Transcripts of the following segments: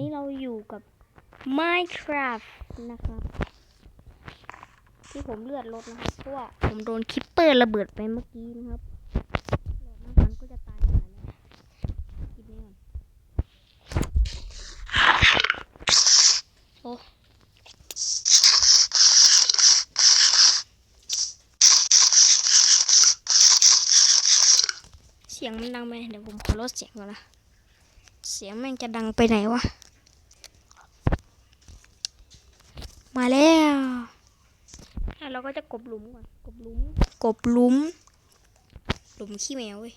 นี้เราอยู่กับ Minecraft นะครับ ที่ผมเลือดลดนะครับเพราะว่าผมโดนคิปเปอร์ระเบิดไปเมื่อกี้นะครับหลอดน้ำมันก็จะตายหาแล้วกินนี่ก่อนโอ้เสียงมันดังไหมเดี๋ยวผมขอลดเสียงก่อนนะ เสียงแม่งจะดังไปไหนวะ มาแล้วอะเราก็จะกบหลุมก่อนกบหลุม กบหลุม หลุมขี้แมวเว้ย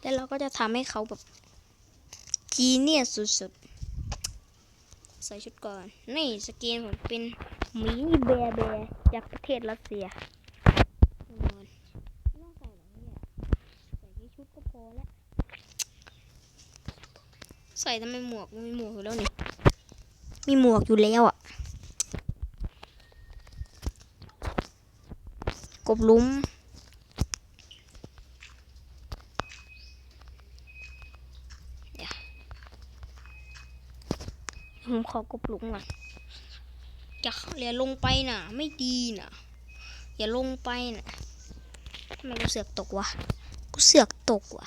แล้วเราก็จะทำให้เขาแบบจีเนียสสุดๆ ใส่ชุดก่อน นี่สกินผมเป็นหมีแบร์แบร์จากประเทศรัสเซียแน่นอนไม่ต้องใส่หรอกเนี่ยใส่แค่ชุดก็พอแล้ว ใส่ทำไมหมวกมันมีหมวกอยู่แล้วนี่ มีหมวกอยู่แล้วอะ กบลุ้ม ผมขอกบลุมก่อนอย่าอย่าลงไปน่ะ ไม่ดีน่ะ อย่าลงไปน่ะทำไมกูเสือกตกวะ กูเสือกตกว่ะ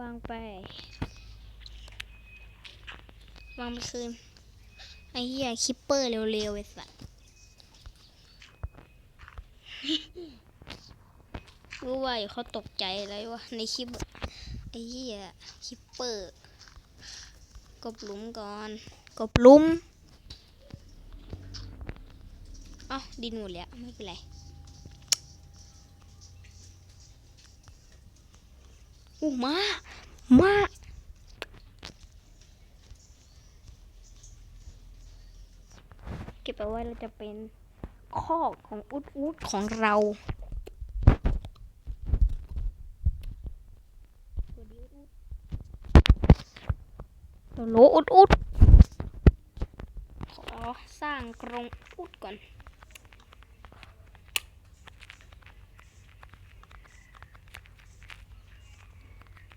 วางไป วางไปคืน ไอ้เหี้ยคิปเปอร์เร็วๆไอ้สัสรู้ว่าอยู่เขาตกใจอะไรวะในคลิปไอ้เหี้ยคิปเปอร์กบหลุมก่อน กบหลุมอ้าดินหมดแล้ว ไม่เป็นไรอู้มา มาเก็บเอาไว้เราจะเป็นคอกของอุดอุดของเราสวัสดีอุดอุดโลโลอุดอุดขอสร้างกรงอุดก่อน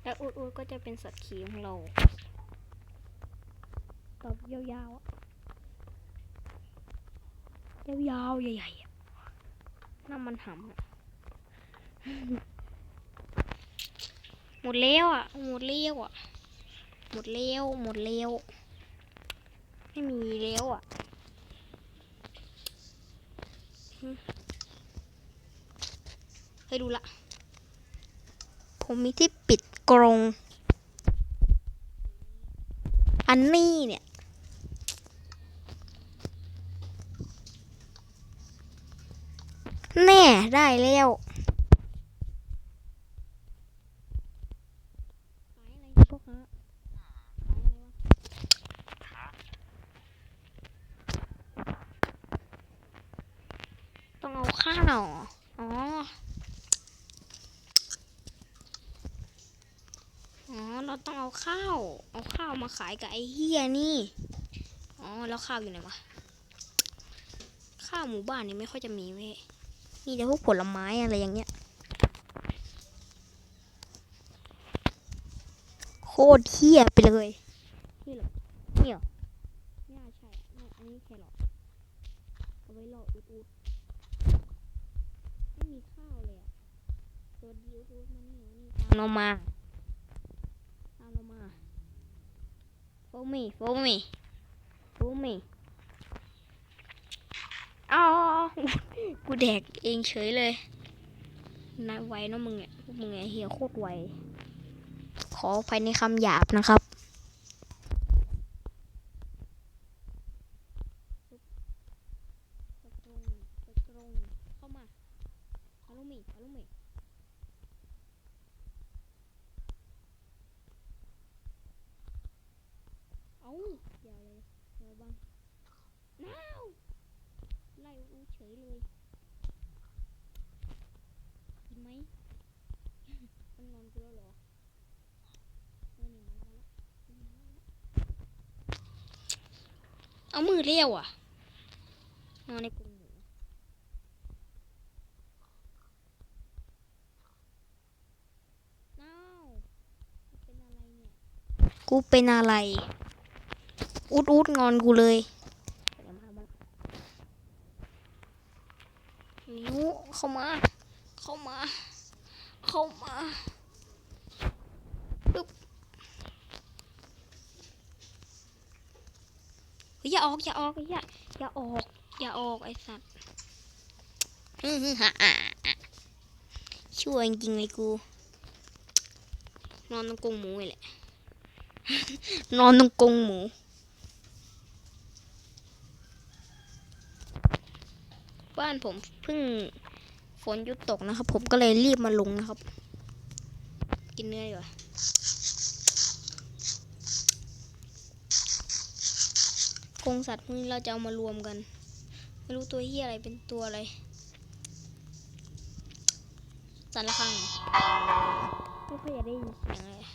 แล้ว อุดอุดก็จะเป็นสัตว์ขี่ของเราตอบยาวๆอะยาวๆใหญ่ๆอะน้ำมันหำอะหมดแล้วอะ หมดแล้วอะ หมดแล้วหมดแล้วไม่มีแล้วอะให้ดูละ ผมมีที่ปิดกรง อันนี้เนี่ย แน่ได้แล้วขายอะไรพวกฮะขายอะไรวะต้องเอาข้าว อ๋อ อ๋อ เราต้องเอา ข้าว เอาข้าวมาขายกับไอ้เฮียนี่ อ๋อ แล้วข้าวอยู่ไหนวะ ข้าวหมู่บ้านนี่ไม่ค่อยจะมีเว้ย มีแต่พวกผลไม้อะไรอย่างเงี้ย โคตรเฮี้ยไปเลยนี่เหรอนี่เหรอไม่น่าใช่ไม่อันนี้แครอทเอาไว้รออุดอุดไม่มีข้าวเลยอะ ตัวดียวอุดมันเนี่นี่ตามเรามา ลงมเรามา follow me follow me follow me อ๋อกูแดกเองเฉยเลยนายไวเนะมึงเนี่ยพวกมึงไอ้เฮียโคตรไวขอภายในคำหยาบนะครับ เอามือเรียวอะนอนในกรงหมูเอ้าเป็นอะไรเนี่ยกูเป็นอะไร อุดอุดงอนกูเลยนิ้วเข้ามา เข้ามา เข้ามา อย่าออกอย่าออกอย่าอย่าออกอย่าออกไอ้สัตว์ฮึ่มฮ่าอะอะชั่วจริงๆเลยกู นอนตรงกรงหมูนี่แหละ นอนตรงกรงหมูบ้านผมเพิ่งฝนหยุดตกนะครับ ผมก็เลยรีบมาลงนะครับ กินเนื้อดีกว่า กงสัตว์พวกนี้เราจะเอามารวมกัน ไม่รู้ตัวเฮียอะไรเป็นตัวอะไรสันละครังไม่ค่อยอยากได้ยินเสียงเลย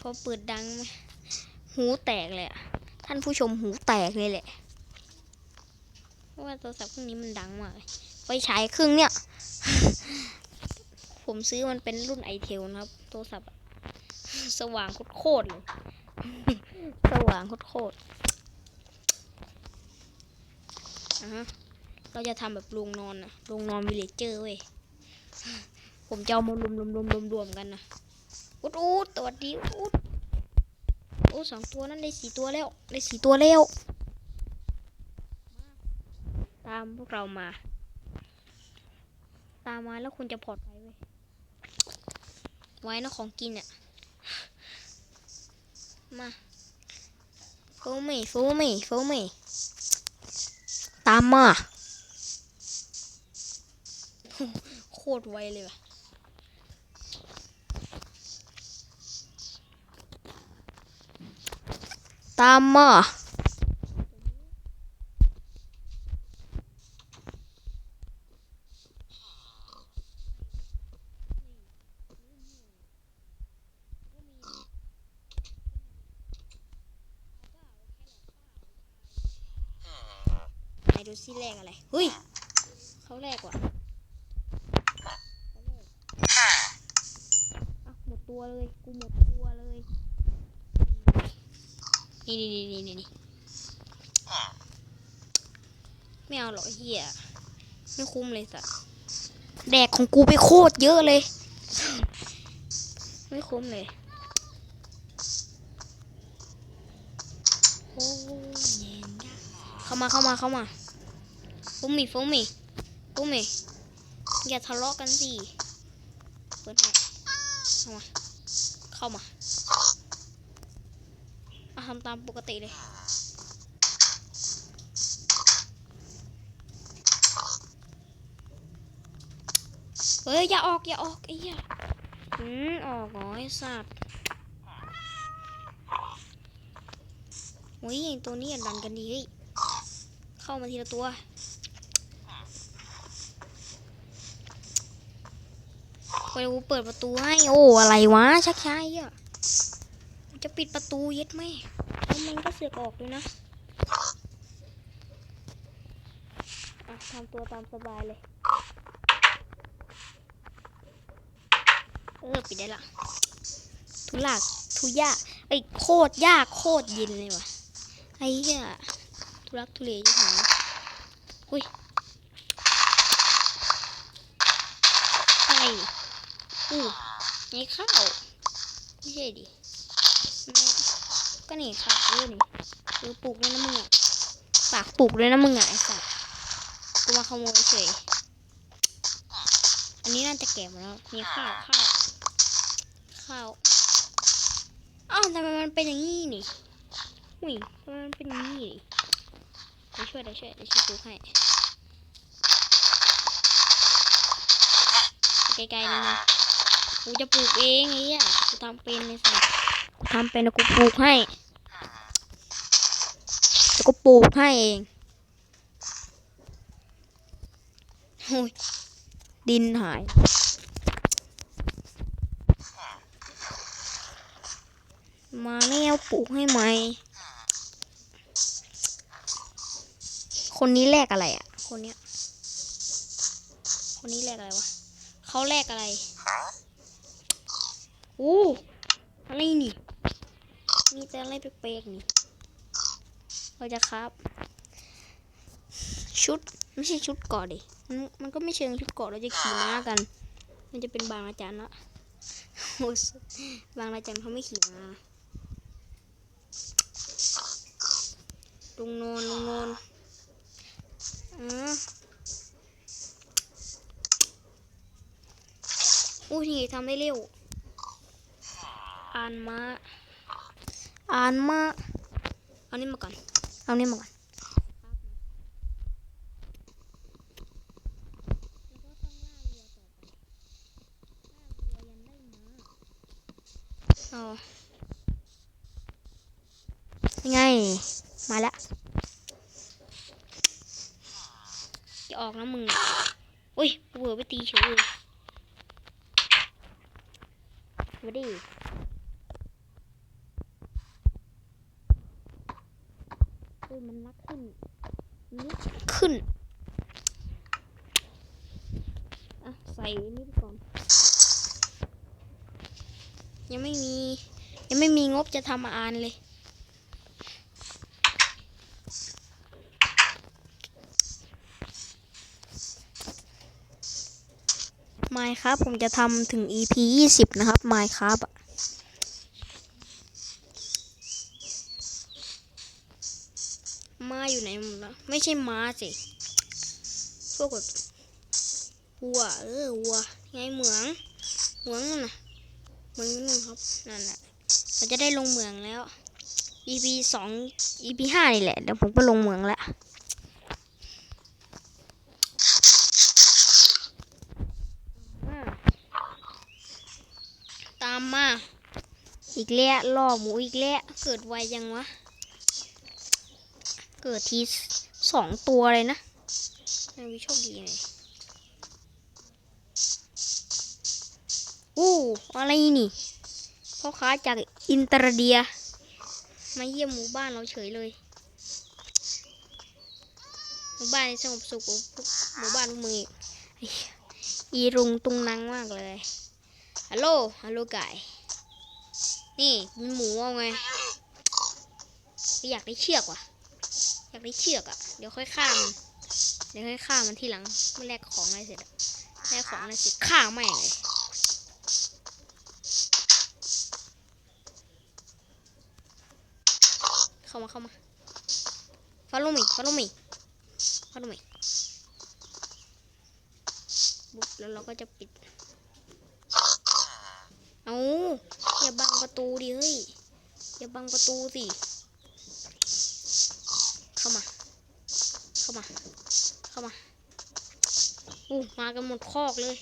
พอเปิดดังไหมหูแตกเลยอะท่านผู้ชมหูแตกเลยแหละเพราะว่าโทรศัพท์เครื่องนี้มันดังมากไฟฉายครื่งเนี่ย ผมซื้อมันเป็นรุ่นไอเทลนะครับ โทรศัพท์สว่างโคตรเลย สว่างโคตรๆอ่ะฮะเราจะทำแบบโรงนอนนะโรงนอนวิลเลจเจอร์เว้ยผมจะเอามารวมรวมรวมรวมรวมกันนะอุดอุดตัวดีอุดโอ้สองตัวนั้นได้สี่ตัวแล้วได้สี่ตัวแล้ว ตามพวกเรามา ตามมาแล้วคุณจะปลอดภัยเว้ยไว้นะของกินเนี่ยมาโฟมี่โฟมี่โฟมี่ ตามมาโคตรไวเลยว่ะตามมา ไหนดูซิแรกอะไร เฮ้ยเขาแรกว่ะเขาแรกอะหมดตัวเลย กูหมดตัวเลย นี่นี่นี่นี่นี่ไม่เอาหรอกไอ้เฮียไม่คุ้มเลยสัสแดกของกูไปโคตรเยอะเลย ไม่คุ้มเลยโอ้ยเย็นยากเข้ามาเข้ามาเข้ามา ฟุมิฟุมิฟุมิอย่าทะเลาะกันสิเปิดให้เข้ามาเข้ามาอะทำตามปกติเลยเฮ้ยอย่าออกอย่าออกไอ้เหี้ยอืมออกหรอไอ้สัตว์โอ้ยตัวนี้ดันกันดีเข้ามาทีละตัว ไปกูเปิดประตูให้ โอ้ อะไรวะ ชักช้าไอ้เหี้ยกูจะปิดประตูเย็ดไหมแล้วมันก็เสือกออกด้วยนะอะทำตัวตามสบายเลย เออ ปิดได้ละ ทุลาก ทุยาก ไอ้ยโคตรยากโคตรเย็นเลยว่ะ ไอ้เหี้ยทุลักทุเลยิ่งหายอุ้ยอะไรนี่ อู้นี่ข้าวไม่ใช่ดิก็นี่ข้าวเออนี่คือปลูกด้วยนะมึงอะฝากปลูกด้วยนะมึงอะไอ้สัสกูมาขโมยเฉยอันนี้น่าจะแก่หมดแล้วมีข้าวข้าวข้าวอ้าวทำไมมันเป็นอย่างนี้นี่อุ้ยทำไมมันเป็นอย่างนี้นี่เดี๋ยวช่วยเดี๋ยวช่วยเดี๋ยวช่วยปลูกให้ไกลๆนิดนึง กูจะปลูกเองไอ้เหี้ยกูทำเป็นเลยสิทำเป็นแล้วกูปลูกให้แล้วก็ปลูกให้เองโอ้ยดินหายมาแล้วปลูกให้ไหม คนนี้แลกอะไรอะ คนเนี้ย คนนี้แลกอะไรวะ เขาแลกอะไร อู้อะไรนี่ มีแต่อะไรแปลกๆนี่ เราจะครับ ชุดไม่ใช่ชุดเกาะดิมันมันก็ไม่เชิงชุดเกาะเราจะขี่ม้ากัน มันจะเป็นบางอาจารย์ละโอ้ยบางอาจารย์เขาไม่ขี่ม้าลงนอนลงนอนอ่าอู้นี่ทำได้เร็ว อ่านมา อ่านมาเอานี่มาก่อนเอานี่มาก่อนเอายังไง มาแล้วจะออกแล้วมึงอะอุ้ยกูเบื่อไปตีเฉยเลยมาดิ เฮ้ยมันรักขึ้นมันรักขึ้นอะใส่อันนี่ไปก่อน ยังไม่มี ยังไม่มีงบจะทำอ่านเลย ไม่ครับผมจะทำถึง EP ยี่สิบนะครับไม่ครับ ช่ม้าสิพวกแบบวัวเออวัวไงเหมืองเหมืองนั่นน่ะเหมืองนู่นครับนั่นแหละเราจะได้ลงเหมืองแล้ว EP สอง EP ห้านี่แหละเดี๋ยวผมก็ลงเหมืองแล้วตามมา อีกแล้วล่อหมูอีกแล้วเกิดไวยังวะ เกิดที สองตัวเลยนะยังมีโชคดีหน่อยอู้อะไรนี่พ่อค้าจากอินเตอร์เดีย มาเยี่ยมหมู่บ้านเราเฉยเลยหมู่บ้านนี้สงบสุขหมู่บ้านมึงอีกไอ้เหี้ยอีรุงตุงนังมากเลยฮัลโหลฮัลโหลไก่นี่มีหมูเอาไงอยากได้เชือกว่ะากได้เชือกอะ่ะ เดี๋ยวค่อยฆ่ามันเดี๋ยวค่อยฆ่ามันทีหลังไม่แลกของอะไรเสร็จอะแลกของอะไรเสร็จฆ่าแม่งเลยเข้ามาเข้ามา follow me follow me follow me บุ๊บแล้วเราก็จะปิด เอาอย่าบังประตูดิเฮ้ยอย่าบังประตูสิ เข้ามา เข้ามา เข้ามาอู้มากันหมดคอกเลย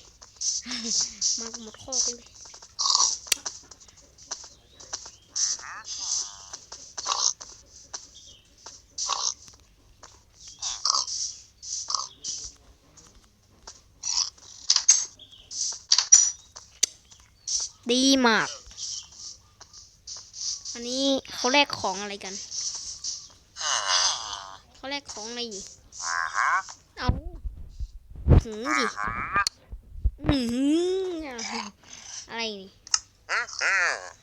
มากันหมดคอกเลยดีมาก อันนี้เขาแลกของอะไรกัน เขาแลกของอะไรอยู่เอาหืมดิหืมอะไรนี่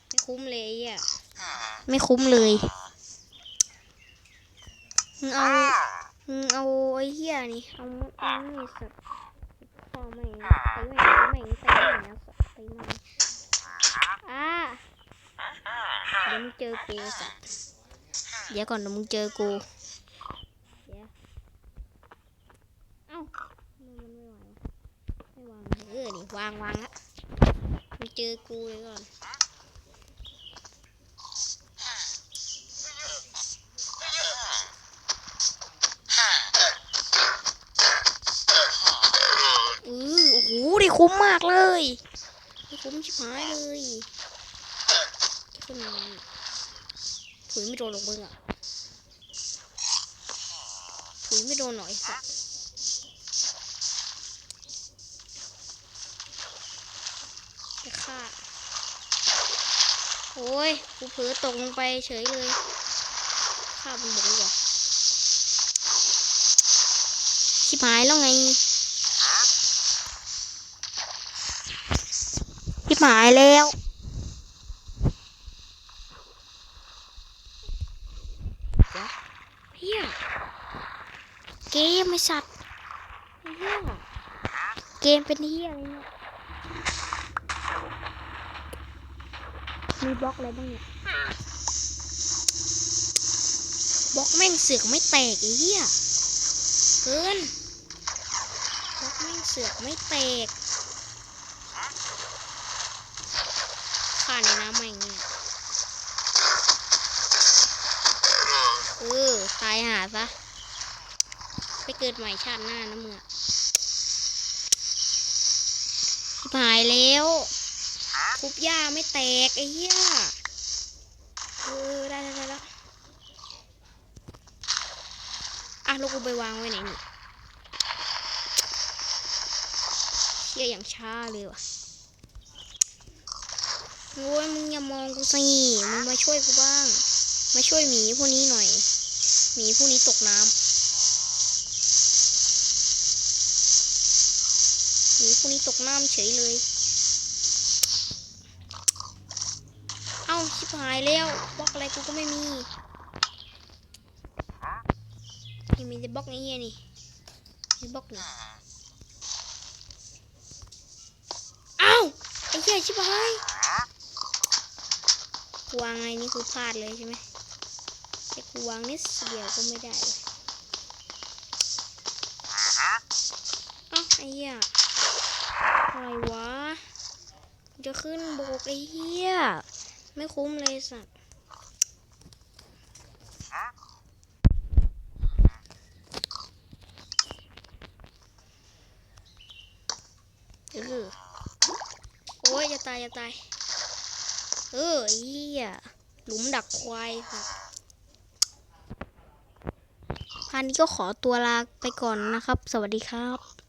ไม่คุ้มเลยอะ ไม่คุ้มเลยมึงเอามึงเอาไอ้เหี้ยนี่เอาเอานี่สัตว์พ่อแม่งตีแม่งตีแม่งตีแม่งนะสัตว์ตีแม่งอ่าเดี๋ยวมึงเจอกูสัตว์เดี๋ยวก่อนเดี๋ยวมึงเจอกูเดี๋ยวเอ้ามันไม่ไหววะไม่ วางวางละมึงเจอกูเลยก่อนอือโอ้โหได้คุ้มมากเลยได้คุ้มชิบหายเลยขึ้นถุยไม่โดนหรอกมึงอะถุยไม่โดนหน่อยสัก โอ้ยกูเผลอตกลงไปเฉยเลยข้ามันบกดีกว่าชิบหายแล้วไงชิบหายแล้วเฮียเกมไม่สัตว์เฮียเกมเป็นเฮียอะไรเนี่ย มีบล็อกอะไรบ้างเนี่ยบล็อกแม่งเสือกไม่แตกไอ้เหี้ยเกินบล็อกแม่งเสือกไม่แตกฆ่าในน้ำมาอย่เงี้ยเออตายหาซะไปเกิดใหม่ชาติหน้านะมึงอหายแล้ว ทุบหญ้าไม่แตกไอ้เหี้ยเออได้ได้แล้วอะล้วกูไปวางไว้ไหนนี่เชี่ยอย่างช้าเลยว่ะโอ้ยมึงอย่ามองกูสิมึงมาช่วยกูบ้าง มาช่วยหมีพวกนี้หน่อยหมีพวกนี้ตกน้ำหนีพวกนี้ตกน้ำเฉยเลย เอ้าชิบ หายแล้วบล็อกอะไรกูก็ไม่มีนี่มีแต่บล็อกนี้เฮียนี่มีบล็อกนี่เอ้าไอ้เหี้ยชิบหายวางไงนี่คือพลาดเลยใช่ไหมแต่กูวางนิดเดียวก็ไม่ได้เลยอ้าไอ้เหี้ยอะไรวะจะขึ้นบกไอ้เหี้ย ไม่คุ้มเลยสัตว์เออโอ้ยจะตายจะตาย เอออ้เหี้ยหลุมดักควายค่ะพานนี้ก็ขอตัวลาไปก่อนนะครับ สวัสดีครับ